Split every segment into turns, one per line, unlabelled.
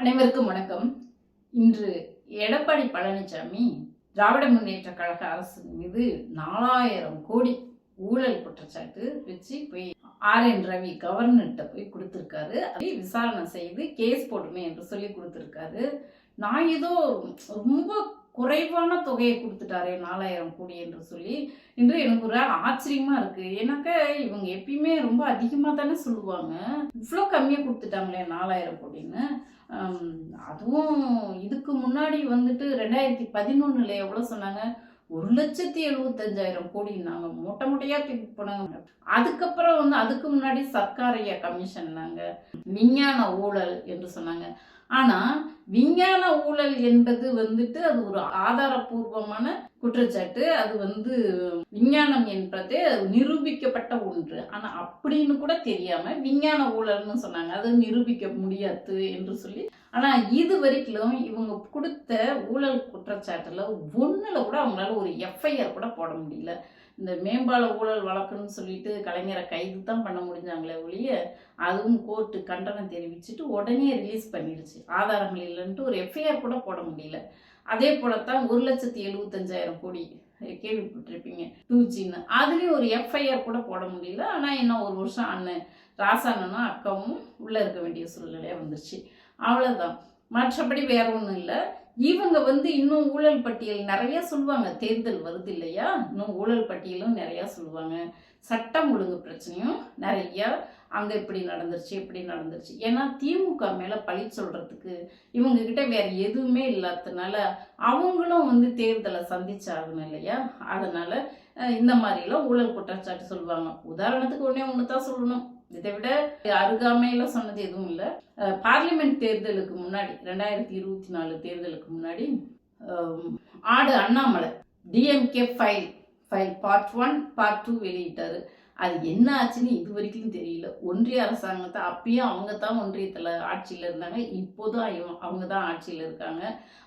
அனைவருக்கும் வணக்கம். இன்று எடப்பாடி பழனிசாமி திராவிட முன்னேற்ற கழக அரசு மீது நாலாயிரம் கோடி ஊழல் குற்றச்சாட்டு வச்சு போய் ஆர் என் ரவி கவர்னர்கிட்ட போய் கொடுத்துருக்காரு. அதை விசாரணை செய்து கேஸ் போடுமே என்று சொல்லி கொடுத்துருக்காரு. நான் ஏதோ ரொம்ப குறைவான தொகையை கொடுத்துட்டாரே நாலாயிரம் கோடி என்று சொல்லி இன்று எனக்கு ஒரு ஆச்சரியமா இருக்கு. ஏன்னாக்க இவங்க எப்பயுமே ரொம்ப அதிகமாக தானே சொல்லுவாங்க. இவ்வளோ கம்மியாக கொடுத்துட்டாங்களே நாலாயிரம் கோடின்னு. அதுவும் இதுக்கு முன்னாடி வந்துட்டு ரெண்டாயிரத்தி பதினொன்னுல எவ்வளோ சொன்னாங்க? ஒரு லட்சத்தி எழுபத்தஞ்சாயிரம் கோடி நாங்கள் மூட்டை மூட்டையாக தூக்கி போனாங்க அதுக்கப்புறம் வந்து அதுக்கு முன்னாடி சர்க்காரிய கமிஷன்னாங்க விஞ்ஞான ஊழல் என்று சொன்னாங்க. ஆனால் விஞ்ஞான ஊழல் என்பது வந்துட்டு அது ஒரு ஆதாரபூர்வமான குற்றச்சாட்டு. அது வந்து விஞ்ஞானம் என்பது நிரூபிக்கப்பட்ட ஒன்று. ஆனால் அப்படின்னு கூட தெரியாமல் விஞ்ஞான ஊழல்னு சொன்னாங்க. அது நிரூபிக்க முடியாது என்று சொல்லி ஆனால் இது வரைக்கும் இவங்க கொடுத்த ஊழல் குற்றச்சாட்டில் ஒன்றில் கூட அவங்களால ஒரு எஃப்ஐஆர் கூட போட முடியல. இந்த மேம்பால ஊழல் வழக்குன்னு சொல்லிட்டு கலைஞரை கைது தான் பண்ண முடிஞ்சாங்களே ஒழிய அதுவும் கோர்ட்டு கண்டனம் தெரிவிச்சுட்டு உடனே ரிலீஸ் பண்ணிடுச்சு. ஆதாரங்கள் இல்லைன்ட்டு ஒரு எஃப்ஐஆர் கூட போட முடியல. அதே போல தான் ஒரு லட்சத்தி எழுபத்தஞ்சாயிரம் கோடி கேள்விப்பட்டிருப்பீங்க. டூ ஜின்னு அதுலேயும் ஒரு எஃப்ஐஆர் கூட போட முடியல. ஆனால் இன்னும் ஒரு வருஷம் அண்ணன் ராசாண்ணனும் அக்காவும் உள்ளே இருக்க வேண்டிய சூழ்நிலையாக வந்துருச்சு. அவ்வளோதான் மற்றபடி வேற ஒன்றும் இல்லை. இவங்க வந்து இன்னும் ஊழல் பட்டியல் நிறைய சொல்லுவாங்க. தேர்தல் வருது இல்லையா? இன்னும் ஊழல் பட்டியலும் நிறையா சொல்லுவாங்க. சட்டம் ஒழுங்கு பிரச்சனையும் நிறையா. அங்கே இப்படி நடந்துருச்சு இப்படி நடந்துருச்சு. ஏன்னா திமுக மேலே பழி சொல்கிறதுக்கு இவங்கக்கிட்ட வேறு எதுவுமே இல்லாததுனால அவங்களும் வந்து தேர்தலை சந்திச்சாகணும் இல்லையா? அதனால் இந்த மாதிரிலாம் ஊழல் குற்றச்சாட்டு சொல்லுவாங்க. உதாரணத்துக்கு ஒன்றே ஒன்று தான் சொல்லணும். இதை விட அருகாமையில சொன்னது எதுவும் இல்லை. பார்லிமெண்ட் தேர்தலுக்கு முன்னாடி ரெண்டாயிரத்தி இருபத்தி நாலு தேர்தலுக்கு முன்னாடி ஆடு Annamalai DMK file file part one part two வெளியிட்டார். அது என்ன ஆச்சுன்னு இது வரைக்கும் தெரியல. ஒன்றிய அரசாங்கத்தை அப்பயும் அவங்க தான் ஒன்றியத்தில் ஆட்சியில் இருந்தாங்க. இப்போதும் அவங்க தான் ஆட்சியில் இருக்காங்க.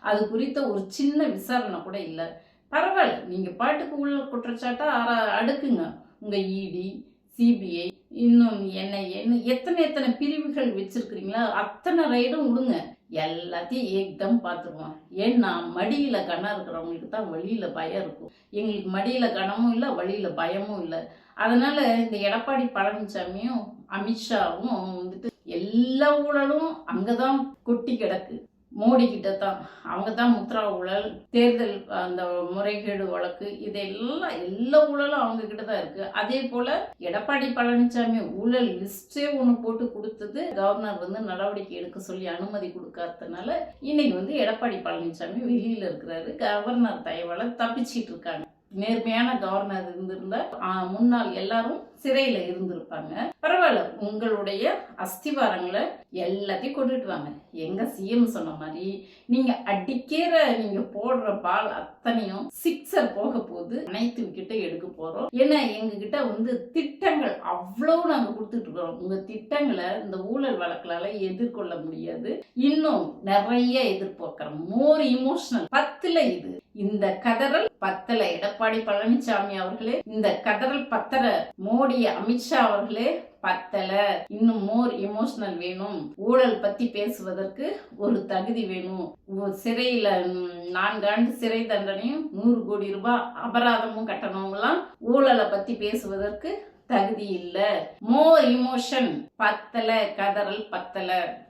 அது குறித்த ஒரு சின்ன விசாரணை கூட இல்லை. பரவாயில்ல. நீங்கள் பாட்டுக்கு உள்ள குற்றச்சாட்டாக அடுக்குங்க. உங்கள் இடி சிபிஐ இன்னும் என்ன என்ன எத்தனை எத்தனை பிரிவுகள் வச்சிருக்கிறீங்களா அத்தனை ரைடும் விடுங்க. எல்லாத்தையும் ஏக்தம் பார்த்துருவோம் ஏன்னா மடியில் கணம் இருக்கிறவங்களுக்கு தான் வழியில் பயம் இருக்கும். எங்களுக்கு மடியில் கணமும் இல்லை வழியில் பயமும் இல்லை. அதனால் இந்த எடப்பாடி பழனிசாமியும் அமித்ஷாவும் வந்துட்டு எல்லா ஊழலும் அங்கே தான் கொட்டி கிடக்கு. மோடி கிட்ட தான் அவங்க தான் முத்ரா ஊழல் தேர்தல் அந்த முறைகேடு வழக்கு இதெல்லாம் எல்லா ஊழலும் அவங்க கிட்ட தான் இருக்கு. அதே போல எடப்பாடி பழனிசாமி ஊழல் லிஸ்டே ஒன்று போட்டு கொடுத்தது கவர்னர் வந்து நடவடிக்கை எடுக்க சொல்லி அனுமதி கொடுக்காததுனால இன்னைக்கு வந்து எடப்பாடி பழனிசாமி வெளியில இருக்கிறாரு. கவர்னர் தயவால தப்பிச்சிட்டு இருக்காங்க. நேர்மையான கவர்னர் இருந்திருந்த முன்னாள் எல்லாரும் சிறையில இருந்திருப்பாங்க. பரவாயில்ல உங்களுடைய அஸ்திவாரங்களை எல்லாத்தையும் கொண்டுட்டு வாங்க. எங்க சிஎம் சொன்ன மாதிரி நீங்க அடிக்கிற நீங்க போடுற பால் அத்தனையும் சிக்ஸர் போக போது அனைத்து விக்கெட்டை எடுக்க போறோம். ஏன்னா எங்க கிட்ட வந்து திட்டங்கள் அவ்வளவு நாங்க கொடுத்துட்டு இருக்கிறோம். உங்க திட்டங்களை இந்த ஊழல் வழக்குலால எதிர்கொள்ள முடியாது. இன்னும் நிறைய எதிர்பார்க்கிறோம். மோர் இமோஷனல் பத்துல இது. இந்த கதறல் பத்தல. எடப்பாடி பழனிசாமி அவர்களே இந்த கதறல் பத்தல. மோடி அமித்ஷா அவர்களே பத்தல. இன்னும் மோர் எமோஷனல் வேணும். ஊழல் பத்தி பேசுவதற்கு ஒரு தகுதி வேணும். சிறையில ம், நான்காண்டு சிறை தண்டனையும் நூறு கோடி ரூபாய் அபராதமும் கட்டணவங்களாம் ஊழலை பத்தி பேசுவதற்கு தகுதி இல்ல. மோர் இமோஷன் பத்தல கதறல் பத்தல.